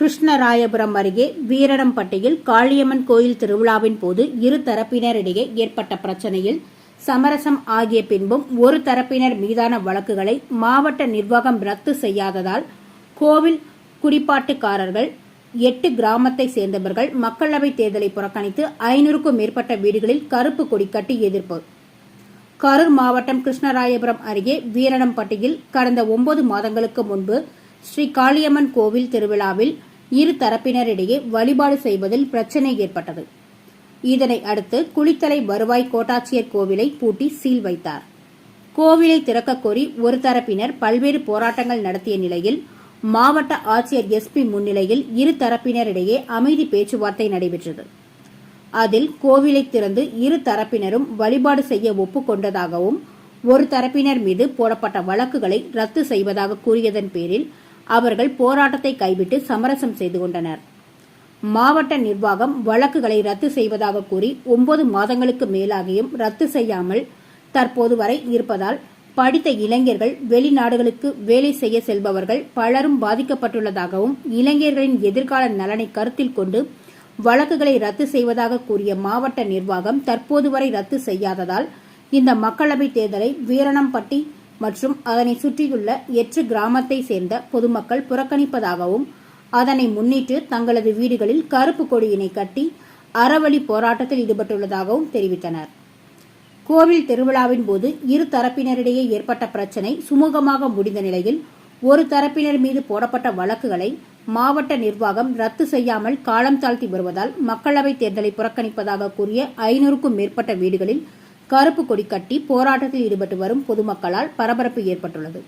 கிருஷ்ணராயபுரம் அருகே வீரரம்பட்டியில் காளியம்மன் கோயில் திருவிழாவின் போது இரு தரப்பினரிடையே ஏற்பட்ட பிரச்சனையில் சமரசம் ஆகிய பின்பும் ஒரு தரப்பினர் மீதான வழக்குகளை மாவட்ட நிர்வாகம் ரத்து செய்யாததால் கோவில் குடிப்பாட்டுக்காரர்கள் எட்டு கிராமத்தை சேர்ந்தவர்கள் மக்களவைத் தேர்தலை புறக்கணித்து ஐநூறுக்கும் மேற்பட்ட வீடுகளில் கருப்பு கொடி கட்டி எதிர்ப்பு. கரூர் மாவட்டம் கிருஷ்ணராயபுரம் அருகே வீரணம்பட்டியில் கடந்த ஒன்பது மாதங்களுக்கு முன்பு ஸ்ரீ காளியம்மன் கோவில் திருவிழாவில் இரு தரப்பினரிடையே வழிபாடு செய்வதில் பிரச்சினை ஏற்பட்டது. இதனை அடுத்து குளித்தலை வருவாய் கோட்டாட்சியர் கோவிலை பூட்டி சீல் வைத்தார். கோவிலை திறக்கக் கோரி ஒரு தரப்பினர் பல்வேறு போராட்டங்கள் நடத்திய நிலையில் மாவட்ட ஆட்சியர் எஸ்பி முன்னிலையில் இரு தரப்பினரிடையே அமைதி பேச்சுவார்த்தை நடைபெற்றது. அதில் கோவிலை திறந்து இரு தரப்பினரும் வழிபாடு செய்ய ஒப்புக்கொண்டதாகவும் ஒரு தரப்பினர் மீது போடப்பட்ட வழக்குகளை ரத்து செய்வதாக கூறியதன் பேரில் அவர்கள் போராட்டத்தை கைவிட்டு சமரசம் செய்து கொண்டனர். மாவட்ட நிர்வாகம் வழக்குகளை ரத்து செய்வதாக கூறி ஒன்பது மாதங்களுக்கு மேலாகியும் ரத்து செய்யாமல் தற்போது வரை இருப்பதால் படித்த இளைஞர்கள் வெளிநாடுகளுக்கு வேலை செய்ய செல்பவர்கள் பலரும் பாதிக்கப்பட்டுள்ளதாகவும் இளைஞர்களின் எதிர்கால நலனை கருத்தில் கொண்டு வழக்குகளை ரத்து செய்வதாக கூறிய மாவட்ட நிர்வாகம் தற்போது வரை ரத்து செய்யாததால் இந்த மக்களவைத் தேர்தலை வீரணம்பட்டி மற்றும் அதனை சுற்றியுள்ள எட்டு கிராமத்தை சேர்ந்த பொதுமக்கள் புறக்கணிப்பதாகவும் அதனை முன்னிட்டு தங்களது வீடுகளில் கருப்பு கொடியினை கட்டி அறவழி போராட்டத்தில் ஈடுபட்டுள்ளதாகவும் தெரிவித்தனர். கோவில் திருவிழாவின் போது இரு தரப்பினரிடையே ஏற்பட்ட பிரச்சினை சுமூகமாக முடிந்த நிலையில் ஒரு தரப்பினர் மீது போடப்பட்ட வழக்குகளை மாவட்ட நிர்வாகம் ரத்து செய்யாமல் காலம் தாழ்த்தி வருவதால் மக்களவைத் தேர்தலை புறக்கணிப்பதாக கூறிய ஐநூறுக்கும் மேற்பட்ட வீடுகளில் கருப்பு கொடி கட்டி போராட்டத்தில் ஈடுபட்டு வரும் பொதுமக்களால் பரபரப்பு ஏற்பட்டுள்ளது.